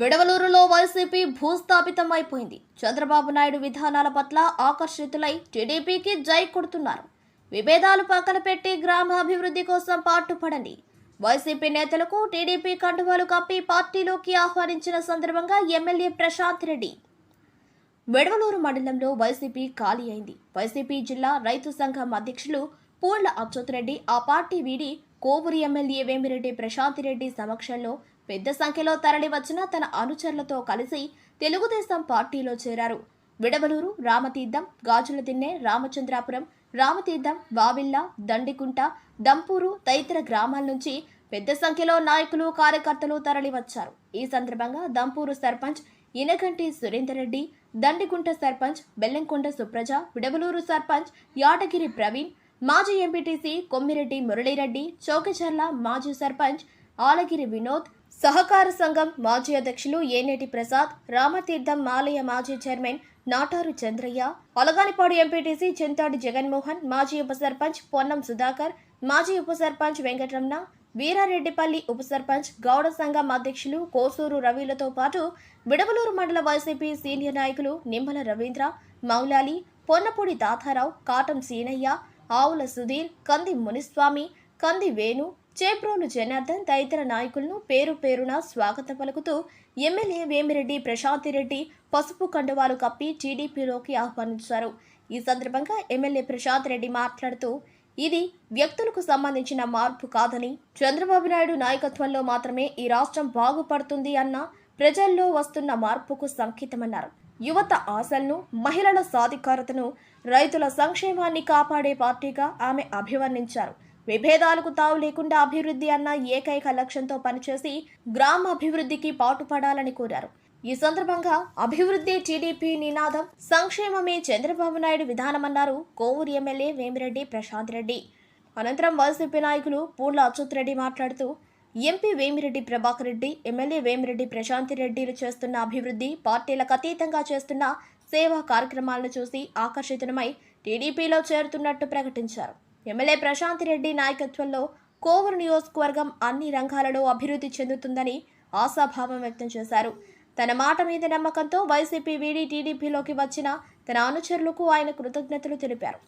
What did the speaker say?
విడవలూరులో YCP భూస్థాపితం అయిపోయింది. చంద్రబాబు నాయుడు విధానాల పట్ల ఆకర్షితులై టీడీపీకి జై కొడుతున్నారు. విభేదాలు పక్కన పెట్టి గ్రామాభివృద్ధి కోసం పాటుపడండి. వైసీపీ నేతలకు టీడీపీ కండువాలు కప్పి పార్టీలోకి ఆహ్వానించిన సందర్భంగా ఎమ్మెల్యే ప్రశాంత్ రెడ్డి. వెడవలూరు మండలంలో వైసీపీ ఖాళీ అయింది. వైసీపీ జిల్లా రైతు సంఘం అధ్యక్షులు పూర్ల అచ్యుత్ రెడ్డి ఆ పార్టీ వీడి కోవూరు ఎమ్మెల్యే వేమిరెడ్డి ప్రశాంత్ రెడ్డి సమక్షంలో పెద్ద సంఖ్యలో తరలి వచ్చిన తన అనుచరులతో కలిసి తెలుగుదేశం పార్టీలో చేరారు. విడవలూరు రామతీర్థం గాజుల దిన్నె రామచంద్రాపురం రామతీర్థం వావిల్లా దండికుంట దంపూరు తదితర గ్రామాల నుంచి పెద్ద సంఖ్యలో నాయకులు కార్యకర్తలు తరలివచ్చారు ఈ సందర్భంగా దంపూరు సర్పంచ్ ఇనగంటి సురేందర్ రెడ్డి దండికుంట సర్పంచ్ బెల్లంకొండ సుప్రజ విడవలూరు సర్పంచ్ యాటగిరి ప్రవీణ్ మాజీ ఎంపీటీసీ కొమ్మిరెడ్డి మురళీరెడ్డి చౌకచర్ల మాజీ సర్పంచ్ ఆలగిరి వినోద్ సహకార సంఘం మాజీ అధ్యక్షులు ఏనేటి ప్రసాద్ రామతీర్థం ఆలయ మాజీ చైర్మన్ నాటారు చంద్రయ్య అలగానిపాడు ఎంపీటీసీ చింతాడి జగన్మోహన్ మాజీ ఉప సర్పంచ్ పొన్నం సుధాకర్ మాజీ ఉప సర్పంచ్ వెంకటరమణ వీరారెడ్డిపల్లి ఉప సర్పంచ్ గౌడ సంఘం అధ్యక్షులు కోసూరు రవిలతో పాటు విడవలూరు మండల వైసీపీ సీనియర్ నాయకులు నిమ్మల రవీంద్ర మౌలాలి పొన్నపూడి తాతారావు కాటం సీనయ్య ఆవుల సుధీర్ కంది మునిస్వామి కంది వేణు చేప్రోలు జనార్దన్ తదితర నాయకులను పేరు పేరున స్వాగతం పలుకుతూ ఎమ్మెల్యే వేమిరెడ్డి ప్రశాంతిరెడ్డి పసుపు కండువాలు కప్పి టీడీపీలోకి ఆహ్వానించారు. ఈ సందర్భంగా ఎమ్మెల్యే ప్రశాంత్ రెడ్డి మాట్లాడుతూ ఇది వ్యక్తులకు సంబంధించిన మార్పు కాదని చంద్రబాబు నాయుడు నాయకత్వంలో మాత్రమే ఈ రాష్ట్రం బాగుపడుతుంది అన్న ప్రజల్లో వస్తున్న మార్పుకు సంకేతమన్నారు. యువత ఆశలను మహిళల సాధికారతను రైతుల సంక్షేమాన్ని కాపాడే పార్టీగా ఆమె అభివర్ణించారు. విభేదాలకు తావు లేకుండా అభివృద్ధి అన్న ఏకైక లక్ష్యంతో పనిచేసి గ్రామ అభివృద్ధికి పాటుపడాలని కోరారు. ఈ సందర్భంగా అభివృద్ధి టీడీపీ నినాదం సంక్షేమమే చంద్రబాబు నాయుడు విధానమన్నారు కోవూరు ఎమ్మెల్యే వేమిరెడ్డి ప్రశాంత్ రెడ్డి. అనంతరం వైసీపీ నాయకులు పూర్ల అచ్యుత్ రెడ్డి మాట్లాడుతూ ఎంపీ వేమిరెడ్డి ప్రభాకర్ రెడ్డి ఎమ్మెల్యే వేమిరెడ్డి ప్రశాంత్ రెడ్డిలు చేస్తున్న అభివృద్ధి పార్టీలకు అతీతంగా చేస్తున్న సేవా కార్యక్రమాలను చూసి ఆకర్షితులమై టీడీపీలో చేరుతున్నట్టు ప్రకటించారు. ఎమ్మెల్యే ప్రశాంత్ రెడ్డి నాయకత్వంలో కోవూరు నియోజకవర్గం అన్ని రంగాలలో అభివృద్ధి చెందుతుందని ఆశాభావం వ్యక్తం చేశారు. తన మాట మీద నమ్మకంతో వైసీపీ వీడి టీడీపీలోకి వచ్చిన తన అనుచరులకు ఆయన కృతజ్ఞతలు తెలిపారు.